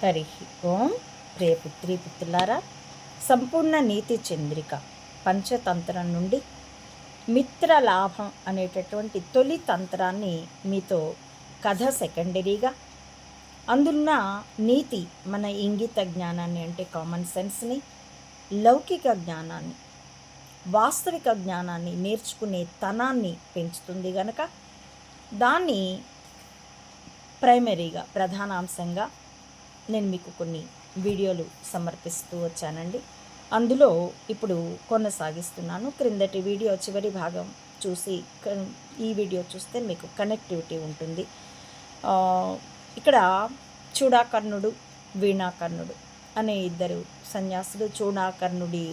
హరి ఓం ప్రియ పుత్రి పుత్రులారా సంపూర్ణ నీతి చంద్రిక పంచతంత్రం నుండి మిత్ర లాభం అనేటటువంటి తొలి తంత్రాన్ని మీతో కథ సెకండరీగా అందున్న నీతి మన ఇంగిత జ్ఞానాన్ని అంటే కామన్ సెన్స్ని లౌకిక జ్ఞానాన్ని వాస్తవిక జ్ఞానాన్ని నేర్చుకునే తనాన్ని పెంచుతుంది గనక దాన్ని ప్రైమరీగా ప్రధానాంశంగా నేను మీకు కొన్ని వీడియోలు సమర్పిస్తూ వచ్చానండి. అందులో ఇప్పుడు కొనసాగిస్తున్నాను. క్రిందటి వీడియో చివరి భాగం చూసి ఈ వీడియో చూస్తే మీకు కనెక్టివిటీ ఉంటుంది. ఇక్కడ చూడాకర్ణుడు వీణాకర్ణుడు అనే ఇద్దరు సన్యాసులు చూడాకర్ణుడి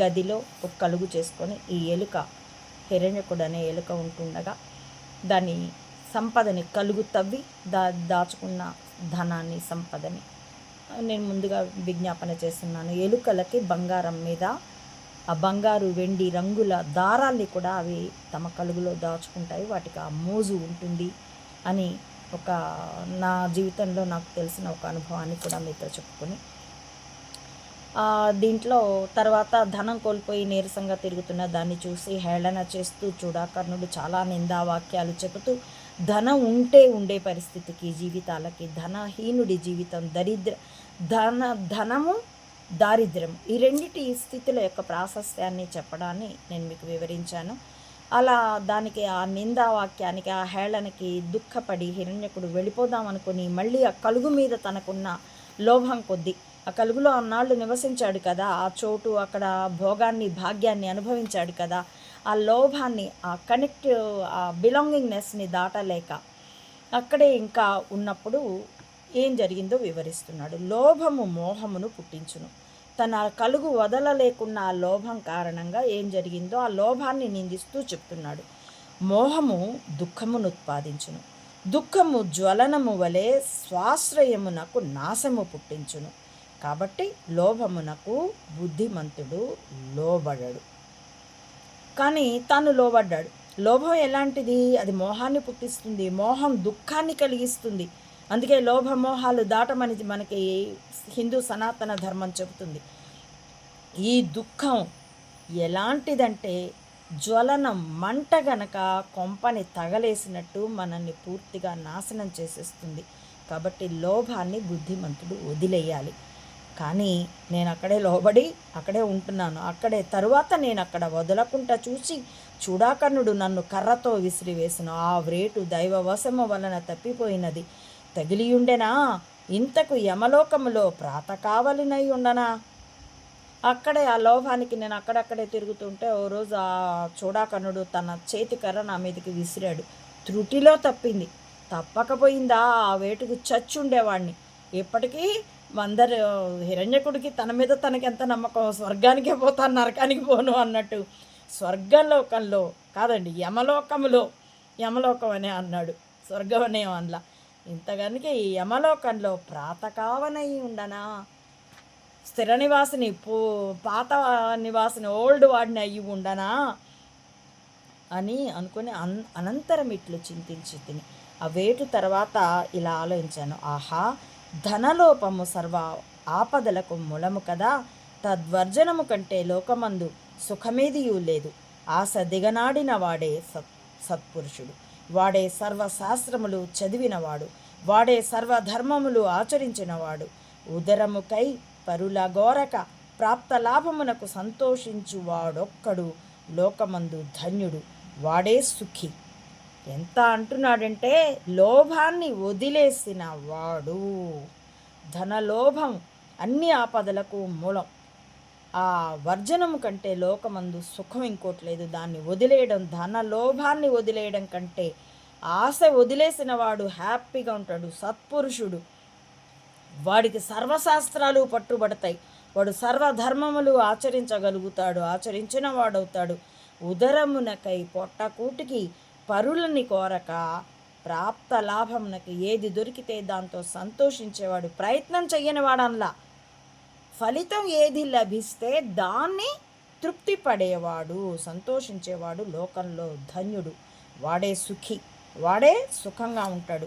గదిలో ఒక కలుగు చేసుకొని ఈ ఎలుక హిరణ్యకుడు అనే ఎలుక ఉంటుండగా దాన్ని సంపదని కలుగు తవ్వి దా దాచుకున్న ధనాన్ని సంపదని. నేను ముందుగా విజ్ఞాపన చేస్తున్నాను. ఎలుకలకి బంగారం మీద ఆ బంగారు వెండి రంగుల దారాల్ని కూడా అవి తమ కలుగులో దాచుకుంటాయి. వాటికి ఆ మోజు ఉంటుంది అని ఒక నా జీవితంలో నాకు తెలిసిన ఒక అనుభవాన్ని కూడా మీతో చెప్పుకొని దీంట్లో తర్వాత ధనం కోల్పోయి నీరసంగా తిరుగుతున్న దాన్ని చూసి హేళన చేస్తూ చూడాకర్ణుడు చాలా నిందావాక్యాలు చెబుతూ ధనం ఉంటే ఉండే పరిస్థితికి జీవితాలకి ధనహీనుడి జీవితం దరిద్ర ధన ధనము దారిద్ర్యం. ఈ రెండిటి స్థితుల యొక్క ప్రాశస్త్యాన్ని చెప్పడాన్ని నేను మీకు వివరించాను. అలా దానికి ఆ నిందావాక్యానికి ఆ హేళనకి దుఃఖపడి హిరణ్యకుడు వెళ్ళిపోదాం అనుకుని మళ్ళీ ఆ కలుగు మీద తనకున్న లోభం కొద్దీ ఆ కలుగులో అన్నాళ్ళు నివసించాడు కదా ఆ చోటు అక్కడ భోగాన్ని భాగ్యాన్ని అనుభవించాడు కదా ఆ లోభాన్ని ఆ కనెక్ట్ ఆ బిలాంగింగ్నెస్ని దాటలేక అక్కడే ఇంకా ఉన్నప్పుడు ఏం జరిగిందో వివరిస్తున్నాడు. లోభము మోహమును పుట్టించును. తన కలుగు వదలలేకున్న ఆ లోభం కారణంగా ఏం జరిగిందో ఆ లోభాన్ని నిందిస్తూ చెప్తున్నాడు. మోహము దుఃఖమును ఉత్పాదించును. దుఃఖము జ్వలనము వలె స్వాశ్రయమునకు నాశము పుట్టించును. కాబట్టి లోభమునకు బుద్ధిమంతుడు లోబడడు. కానీ తాను లోబడ్డాడు. లోభం ఎలాంటిది? అది మోహాన్ని పుట్టిస్తుంది. మోహం దుఃఖాన్ని కలిగిస్తుంది. అందుకే లోభ మోహాలు దాటమని మనకి హిందూ సనాతన ధర్మం చెబుతుంది. ఈ దుఃఖం ఎలాంటిదంటే జ్వలనం మంట గనక కొంపని తగలేసినట్టు మనల్ని పూర్తిగా నాశనం చేసేస్తుంది. కాబట్టి లోభాన్ని బుద్ధిమంతుడు వదిలేయాలి. కానీ నేను అక్కడే లోబడి అక్కడే ఉంటున్నాను. అక్కడే తరువాత నేను అక్కడ వదలకుండా చూసి చూడాకర్ణుడు నన్ను కర్రతో విసిరివేసిన ఆ వ్రేటు దైవవశము వలన తప్పిపోయినది. తగిలియుండెనా? ఇంతకు యమలోకములో ప్రాత కావలినై ఉండనా? అక్కడే ఆ లోభానికి నేను అక్కడక్కడే తిరుగుతుంటే ఓ రోజు ఆ చూడాకర్ణుడు తన చేతి కర్ర నా మీదకి విసిరాడు. త్రుటిలో తప్పింది. తప్పకపోయిందా? ఆ వేటుకు చచ్చుండేవాడిని ఇప్పటికీ అందరు హిరణ్యకుడికి తన మీద తనకి ఎంత నమ్మకం? స్వర్గానికే పోతాను నరకానికి పోను అన్నట్టు స్వర్గలోకంలో కాదండి యమలోకములో యమలోకం అనే అన్నాడు. స్వర్గం అనే అనలా ఇంతగానికి ఈ యమలోకంలో ప్రాతకావనై ఉండనా? స్థిర నివాసిని పూ పాత నివాసిని ఓల్డ్ వాడిని అయ్యి ఉండనా? అని అనుకుని అన్ అనంతరం ఇట్లు చింతించి తిని ఆ వేటు తర్వాత ఇలా ఆలోచించాను. ఆహా ధనలోపము సర్వ ఆపదలకు మూలము కదా. తద్వర్జనము కంటే లోకమందు సుఖమేదియూ లేదు. ఆశ దిగనాడిన వాడే సత్ సత్పురుషుడు. వాడే సర్వశాస్త్రములు చదివినవాడు. వాడే సర్వధర్మములు ఆచరించినవాడు. ఉదరముకై పరుల గోరక ప్రాప్త లాభమునకు సంతోషించువాడొక్కడు లోకమందు ధన్యుడు. వాడే సుఖి. ఎంత అంటున్నాడంటే లోభాన్ని వదిలేసిన వాడు ధనలోభం అన్ని ఆపదలకు మూలం. ఆ వర్జనము కంటే లోకమందు సుఖం ఇంకోట్లేదు దాన్ని వదిలేయడం ధన లోభాన్ని వదిలేయడం కంటే ఆశ వదిలేసిన వాడు హ్యాపీగా ఉంటాడు. సత్పురుషుడు. వాడికి సర్వశాస్త్రాలు పట్టుబడతాయి. వాడు సర్వధర్మములు ఆచరించగలుగుతాడు ఆచరించిన వాడవుతాడు. ఉదరమునకై పొట్టకూటికి పరులని కోరక ప్రాప్త లాభమునకు ఏది దొరికితే దాంతో సంతోషించేవాడు ప్రయత్నం చెయ్యని వాడనలా ఫలితం ఏది లభిస్తే దాన్ని తృప్తి పడేవాడు సంతోషించేవాడు లోకంలో ధన్యుడు. వాడే సుఖి వాడే సుఖంగా ఉంటాడు.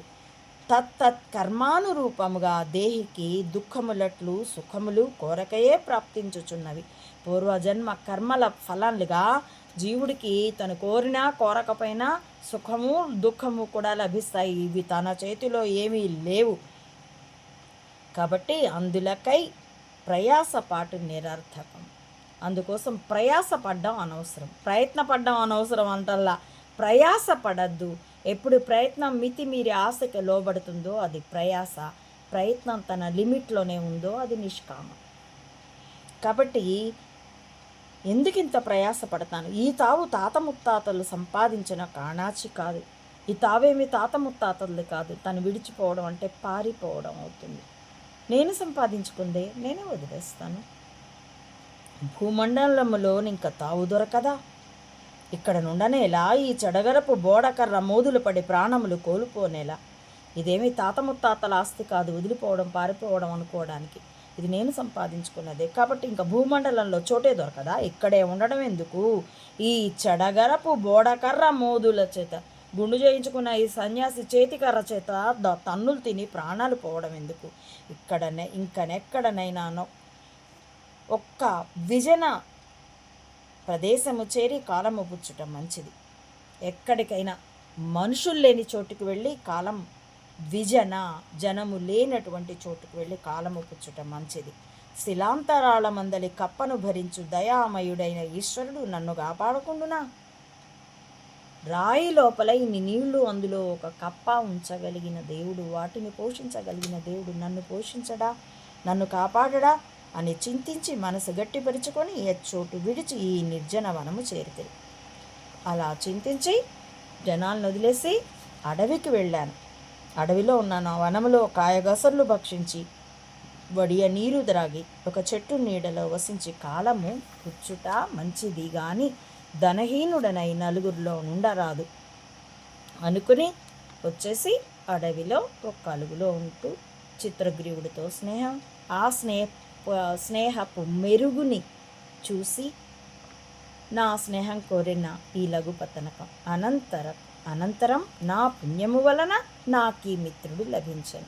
తత్తత్ కర్మానురూపముగా దేహికి దుఃఖములట్లు సుఖములు కోరకయే ప్రాప్తించుచున్నవి. పూర్వజన్మ కర్మల ఫలాలుగా జీవుడికి తను కోరినా కోరకపోయినా సుఖము దుఃఖము కూడా లభిస్తాయి. ఇవి తన చేతిలో ఏమీ లేవు. కాబట్టి అందులకై ప్రయాసపాటు నిరర్థకం. అందుకోసం ప్రయాసపడ్డం అనవసరం. ప్రయత్నపడ్డం అనవసరం అంటల్లా. ప్రయాసపడద్దు. ఎప్పుడు ప్రయత్నం మితి మీరి ఆశకి లోబడుతుందో అది ప్రయాస. ప్రయత్నం తన లిమిట్లోనే ఉందో అది నిష్కామం. కాబట్టి ఎందుకు ఇంత ప్రయాసపడతాను? ఈ తావు తాత ముత్తాతలు సంపాదించిన కాణాచి కాదు. ఈ తావేమి తాత ముత్తాతలు కాదు. తను విడిచిపోవడం అంటే పారిపోవడం అవుతుంది. నేను సంపాదించుకుందే నేనే వదిలేస్తాను. భూమండలంలో ఇంకా తావు దొరకదా? ఇక్కడ నుండనేలా ఈ చెడగరపు బోడకర్ర మోదులు పడి ప్రాణములు కోల్పోనేలా? ఇదేమీ తాత ముత్తాతల ఆస్తి కాదు. వదిలిపోవడం పారిపోవడం అనుకోవడానికి. ఇది నేను సంపాదించుకున్నదే. కాబట్టి ఇంకా భూమండలంలో చోటే దొరకదా? ఇక్కడే ఉండడం ఎందుకు? ఈ చెడగరపు బోడకర్ర మోదుల చేత గుండు చేయించుకున్న ఈ సన్యాసి చేతికర్ర చేత ద- తన్నులు తిని ప్రాణాలు పోవడం ఎందుకు? ఇక్కడనే ఇంకనెక్కడనైనానో. ఒక్క విజన ప్రదేశము చేరి కాలము పుచ్చటం మంచిది. ఎక్కడికైనా మనుషులు లేని చోటుకు వెళ్ళి కాలం విజన జనము లేనటువంటి చోటుకు వెళ్ళి కాలము పుచ్చుట మంచిది. శిలాంతరాల మందలి కప్పను భరించు దయామయుడైన ఈశ్వరుడు నన్ను కాపాడకుండునా? రాయి లోపల ఇన్ని నీళ్ళు అందులో ఒక కప్ప ఉంచగలిగిన దేవుడు వాటిని పోషించగలిగిన దేవుడు నన్ను పోషించడా? నన్ను కాపాడడా? అని చింతించి మనసు గట్టిపరుచుకొని ఏ చోటు విడిచి ఈ నిర్జన వనము చేరితే అలా చింతించి జనాలను వదిలేసి అడవికి వెళ్ళాను. అడవిలో ఉన్న నా వనములో కాయగసర్లు భక్షించి వడియ నీరు ద్రాగి ఒక చెట్టు నీడలో వసించి కాలము కూర్చుట మంచిది గాని ధనహీనుడనై నలుగురిలో ఉండరాదు అనుకుని వచ్చేసి అడవిలో ఒక కలుగులో ఉంటూ చిత్రగ్రీవుడితో స్నేహం ఆ స్నేహ స్నేహపు మెరుగుని చూసి నా స్నేహం కోరిన ఈ లఘుపతనకం అనంతర అనంతరం నా పుణ్యము వలన నాకీ మిత్రుడు లభించను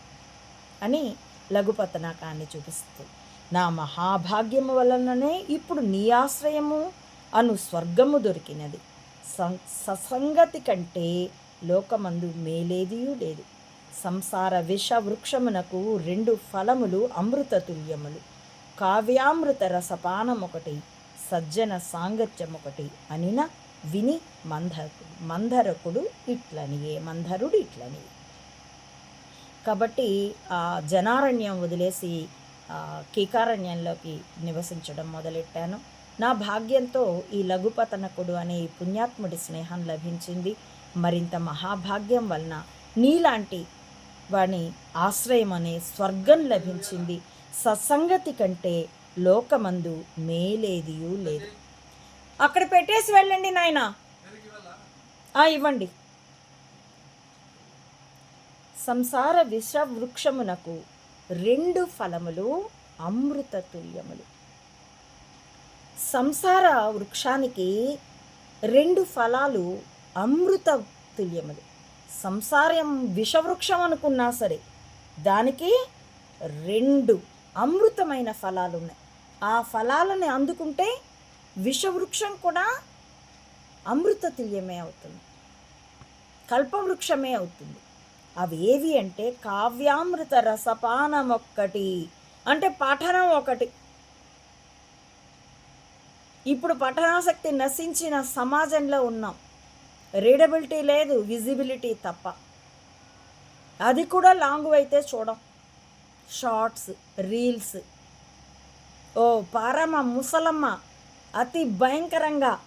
అని లఘుపతనకాన్ని చూపిస్తూ నా మహాభాగ్యము వలననే ఇప్పుడు నీ ఆశ్రయము అను స్వర్గము దొరికినది. సం ససంగతి కంటే లోకమందు మేలేదియూ లేదు. సంసార విష వృక్షమునకు రెండు ఫలములు అమృత తుల్యములు. కావ్యామృత రసపానం ఒకటి సజ్జన సాంగత్యం ఒకటి అనిన విని మంధ మంధరకుడు ఇట్లనియే మంధరుడు ఇట్లనియే. కాబట్టి ఆ జనారణ్యం వదిలేసి కీకారణ్యంలోకి నివసించడం మొదలెట్టాను. నా భాగ్యంతో ఈ లఘుపతనకుడు అనే ఈ పుణ్యాత్ముడి స్నేహం లభించింది. మరింత మహాభాగ్యం వలన నీలాంటి వాణి ఆశ్రయం అనే స్వర్గం లభించింది. సత్సంగతి కంటే లోకమందు మేలేదియూ లేదు. అక్కడ పెట్టేసి వెళ్ళండి నాయన. ఇవ్వండి. సంసార విష వృక్షమునకు రెండు ఫలములు అమృతతుల్యములు సంసార వృక్షానికి రెండు ఫలాలు అమృత తుల్యములు. సంసారం విషవృక్షం అనుకున్నా సరే దానికి రెండు అమృతమైన ఫలాలు ఉన్నాయి. ఆ ఫలాలని అందుకుంటే విషవృక్షం కూడా అమృత తుల్యమే అవుతుంది. కల్పవృక్షమే అవుతుంది. అవేవి అంటే కావ్యామృత రసపానం ఒక్కటి అంటే పఠనం ఒకటి. ఇప్పుడు పఠనాసక్తి నశించిన సమాజంలో ఉన్నాం. రీడబిలిటీ లేదు విజిబిలిటీ తప్ప. అది కూడా లాంగ్ అయితే చూడం. Shorts reels. ఓ పారమ్మ ముసలమ్మ అతి భయంకరంగా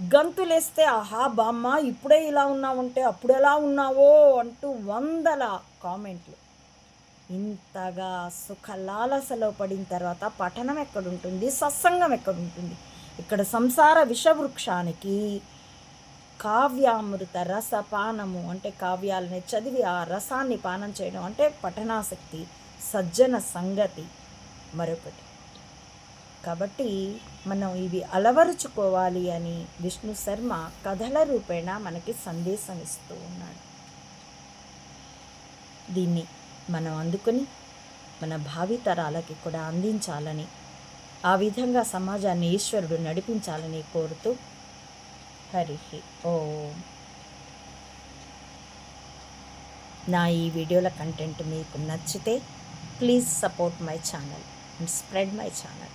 గంతులేస్తే ఆహా బామ్మ ఇప్పుడే ఇలా ఉన్నావంటే అప్పుడు ఎలా ఉన్నావో అంటూ వందల కామెంట్లు. ఇంతగా సుఖలాలసలో పడిన తర్వాత పఠనం ఎక్కడుంటుంది? సత్సంగం ఎక్కడుంటుంది? ఇక్కడ సంసార విషవృక్షానికి కావ్యామృత రసపానము అంటే కావ్యాలని చదివి ఆ రసాన్ని పానం చేయడం అంటే పఠనాసక్తి సజ్జన సంగతి మరొకటి. కాబట్టి మనం ఇవి అలవరుచుకోవాలి అని విష్ణు శర్మ కథల రూపేణ మనకి సందేశం ఇస్తూ ఉన్నాడు. దీన్ని మనం అందుకొని మన భావితరాలకి కూడా అందించాలని ఆ విధంగా సమాజాన్ని ఈశ్వరుడు నడిపించాలని కోరుతూ హరి ఓం. నా ఈ వీడియోల కంటెంట్ మీకు నచ్చితే please support my channel and spread my channel.